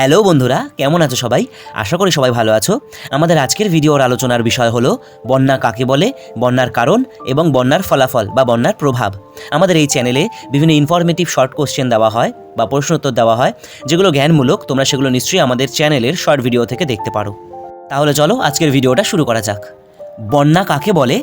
Hello বন্ধুরা, কেমন আছো সবাই? আশা করি সবাই ভালো আছো। আমাদের আজকের ভিডিওর আলোচনার বিষয় হলো, বন্যা কাকে বলে, বন্যার কারণ এবং বন্যার ফলাফল বা বন্যার প্রভাব। আমাদের এই চ্যানেলে বিভিন্ন ইনফরমেটিভ শর্ট কোশ্চেন দেওয়া হয় বা প্রশ্নোত্তর দেওয়া হয়, যেগুলো জ্ঞানমূলক, তোমরা সেগুলো নিশ্চয়ই আমাদের চ্যানেলের শর্ট ভিডিও থেকে দেখতে পারো। তাহলে চলো, আজকের ভিডিওটা শুরু করা যাক। বন্যা কাকে বলে?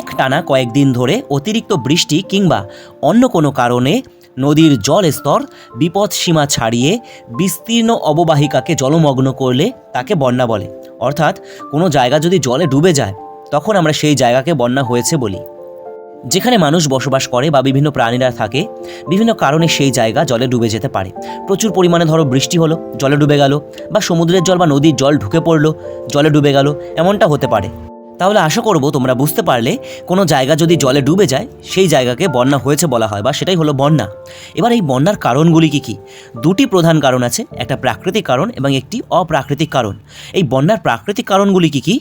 এক টানা কয়েকদিন ধরে অতিরিক্ত বৃষ্টি কিংবা অন্য কোনো কারণে নদীর জল স্তর, বিপদ সীমা ছাড়িয়ে বিস্তীর্ণ অববাহিকাকে জলমগ্ন করলে তাকে বন্যা বলে। অর্থাৎ কোনো জায়গা যদি জলে ডুবে যায়, তখন আমরা সেই জায়গাকে বন্যা হয়েছে বলি। যেখানে মানুষ বসবাস করে বা বিভিন্ন প্রাণীরা থাকে, বিভিন্ন কারণে সেই জায়গা জলে ডুবে যেতে পারে। প্রচুর পরিমাণে ধরো বৃষ্টি হলো, জলে ডুবে গেল, বা সমুদ্রের জল বা নদীর জল ঢুকে পড়ল, জলে ডুবে গেল, এমনটা হতে পারে। তাহলে আশা করব তোমরা বুঝতে পারলে কোনো জায়গা যদি জলে ডুবে যায়, সেই জায়গাকে বন্যা হয়েছে বলা হয় বা সেটাই হলো বন্যা। এবার এই বন্যার কারণগুলি কি কি? দুটি প্রধান কারণ আছে, একটা প্রাকৃতিক কারণ এবং একটি অপ্রাকৃতিক কারণ। এই বন্যার প্রাকৃতিক কারণগুলি কি কি?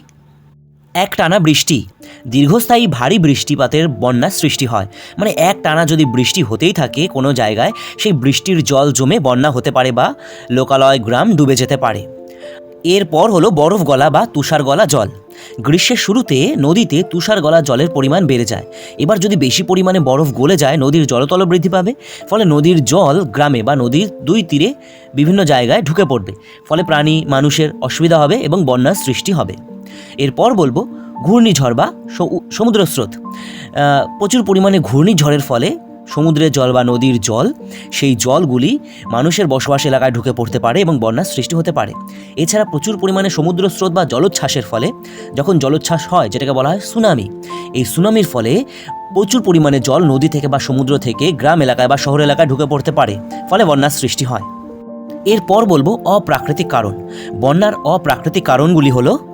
এক টানা বৃষ্টি। দীর্ঘস্থায়ী ভারী বৃষ্টিপাতের বন্যার সৃষ্টি হয়। মানে এক টানা যদি বৃষ্টি হতেই থাকে কোনো জায়গায়, সেই বৃষ্টির জল জমে বন্যা হতে পারে বা লোকালয় গ্রাম ডুবে যেতে পারে। এরপর হলো বরফ গলা বা তুষার গলা জল। গ্রীষ্মের শুরুতে নদীতে তুষার গলা জলের পরিমাণ বেড়ে যায়। এবার যদি বেশি পরিমাণে বরফ গলে যায়, নদীর জলতল বৃদ্ধি পাবে। ফলে নদীর জল গ্রামে বা নদীর দুই তীরে বিভিন্ন জায়গায় ঢুকে পড়বে। ফলে প্রাণী, মানুষের অসুবিধা হবে এবং বন্যার সৃষ্টি হবে। এরপর বলব, ঘূর্ণিঝড় বা সমুদ্রস্রোত। প্রচুর পরিমাণে ঘূর্ণিঝড়ের ফলে সমুদ্রের জল বা নদীর জল, সেই জলগুলি মানুষের বসবাস এলাকায় ঢুকে পড়তে পারে এবং বন্যার সৃষ্টি হতে পারে। এছাড়া প্রচুর পরিমাণে সমুদ্র স্রোত বা জলোচ্ছ্বাসের ফলে, যখন জলোচ্ছ্বাস হয়, যেটাকে বলা হয় সুনামি, এই সুনামির ফলে প্রচুর পরিমাণে জল নদী থেকে বা সমুদ্র থেকে গ্রাম এলাকায় বা শহর এলাকায় ঢুকে পড়তে পারে, ফলে বন্যার সৃষ্টি হয়। এরপর বলব অপ্রাকৃতিক কারণ। বন্যার অপ্রাকৃতিক কারণগুলি হলো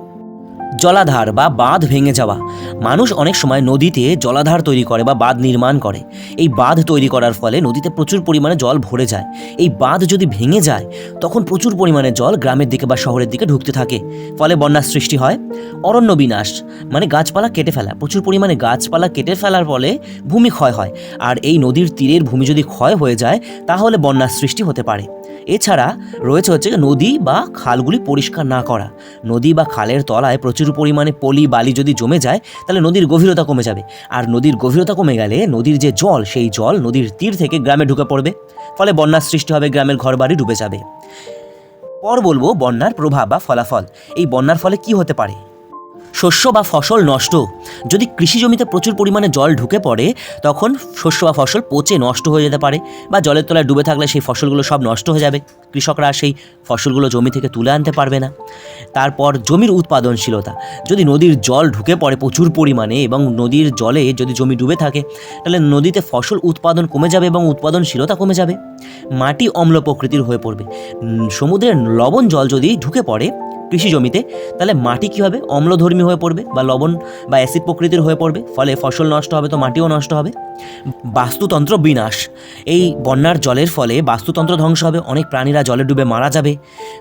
জলাধার বা বাঁধ ভেঙে যাওয়া। মানুষ অনেক সময় নদীতে জলাধার তৈরি করে বা বাঁধ নির্মাণ করে। এই বাঁধ তৈরি করার ফলে নদীতে প্রচুর পরিমাণে জল ভরে যায়। এই বাঁধ যদি ভেঙে যায়, তখন প্রচুর পরিমাণে জল গ্রামের দিকে বা শহরের দিকে ঢুকতে থাকে। ফলে বন্যার সৃষ্টি হয়। অরণ্য বিনাশ মানে গাছপালা কেটে ফেলা। প্রচুর পরিমাণে গাছপালা কেটে ফেলার ফলে ভূমি ক্ষয় হয়। আর এই নদীর তীরের ভূমি যদি ক্ষয় হয়ে যায়, তাহলে বন্যার সৃষ্টি হতে পারে। এছাড়া রয়েছে হচ্ছে নদী বা খালগুলি পরিষ্কার না করা। নদী বা খালের তলায় প্রচুর পরিমাণে পলি বালি যদি জমে যায়, তাহলে নদীর গভীরতা কমে যাবে। আর নদীর গভীরতা কমে গেলে নদীর যে জল, সেই জল নদীর তীর থেকে গ্রামে ঢুকে পড়বে। ফলে বন্যার সৃষ্টি হবে, গ্রামের ঘরবাড়ি ডুবে যাবে। পর বলব, বন্যার প্রভাব বা ফলাফল। এই বন্যার ফলে কি হতে পারে? শস্য বা ফসল নষ্ট। যদি কৃষি জমিতে প্রচুর পরিমাণে জল ঢুকে পড়ে, তখন শস্য বা ফসল পচে নষ্ট হয়ে যেতে পারে বা জলের তলায় ডুবে থাকলে সেই ফসলগুলো সব নষ্ট হয়ে যাবে। কৃষকরা সেই ফসলগুলো জমি থেকে তুলে আনতে পারবে না। তারপর জমির উৎপাদনশীলতা। যদি নদীর জল ঢুকে পড়ে প্রচুর পরিমাণে এবং নদীর জলে যদি জমি ডুবে থাকে, তাহলে নদীতে ফসল উৎপাদন কমে যাবে এবং উৎপাদনশীলতা কমে যাবে। মাটি অম্ল প্রকৃতির হয়ে পড়বে। সমুদ্রের লবণ জল যদি ঢুকে পড়ে কৃষি জমিতে, তাহলে মাটি কী হবে? অম্লধর্মী হয়ে পড়বে বা লবণ বা অ্যাসিড প্রকৃতির হয়ে পড়বে, ফলে ফসল নষ্ট হবে তো মাটিও নষ্ট হবে। বাস্তুতন্ত্র বিনাশ। এই বন্যার জলের ফলে বাস্তুতন্ত্র ধ্বংস হবে, অনেক প্রাণীরা জলে ডুবে মারা যাবে,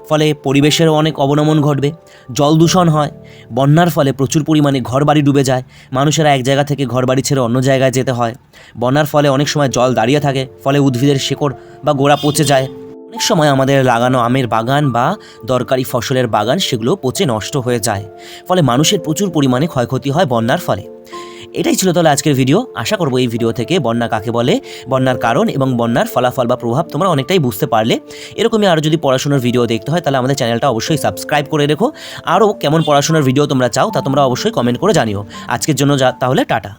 ফলে পরিবেশেরও অনেক অবনমন ঘটবে, জল দূষণ হয়, বন্যার ফলে প্রচুর পরিমাণে ঘরবাড়ি ডুবে যায়, মানুষেরা এক জায়গা থেকে ঘরবাড়ি ছেড়ে অন্য জায়গায় যেতে হয়। বন্যার ফলে অনেক সময় জল দাঁড়িয়ে থাকে, ফলে উদ্ভিদের শেকড় বা গোড়া পচে যায়। অনেক সময় আমাদের লাগানো আমের বাগান বা দরকারি ফসলের বাগান সেগুলো পচে নষ্ট হয়ে যায়। ফলে মানুষের প্রচুর পরিমাণে ক্ষয়ক্ষতি হয় বন্যার ফলে। এটাই ছিল তাহলে আজকের ভিডিও। আশা করব এই ভিডিও থেকে বন্যা কাকে বলে, বন্যার কারণ এবং বন্যার ফলাফল বা প্রভাব তোমরা অনেকটাই বুঝতে পারলে। এরকমই আরও যদি পড়াশোনার ভিডিও দেখতে হয় তাহলে আমাদের চ্যানেলটা অবশ্যই সাবস্ক্রাইব করে রেখো। আরও কেমন পড়াশোনার ভিডিও তোমরা চাও তা তোমরা অবশ্যই কমেন্ট করে জানিও। আজকের জন্য যা, তাহলে টাটা।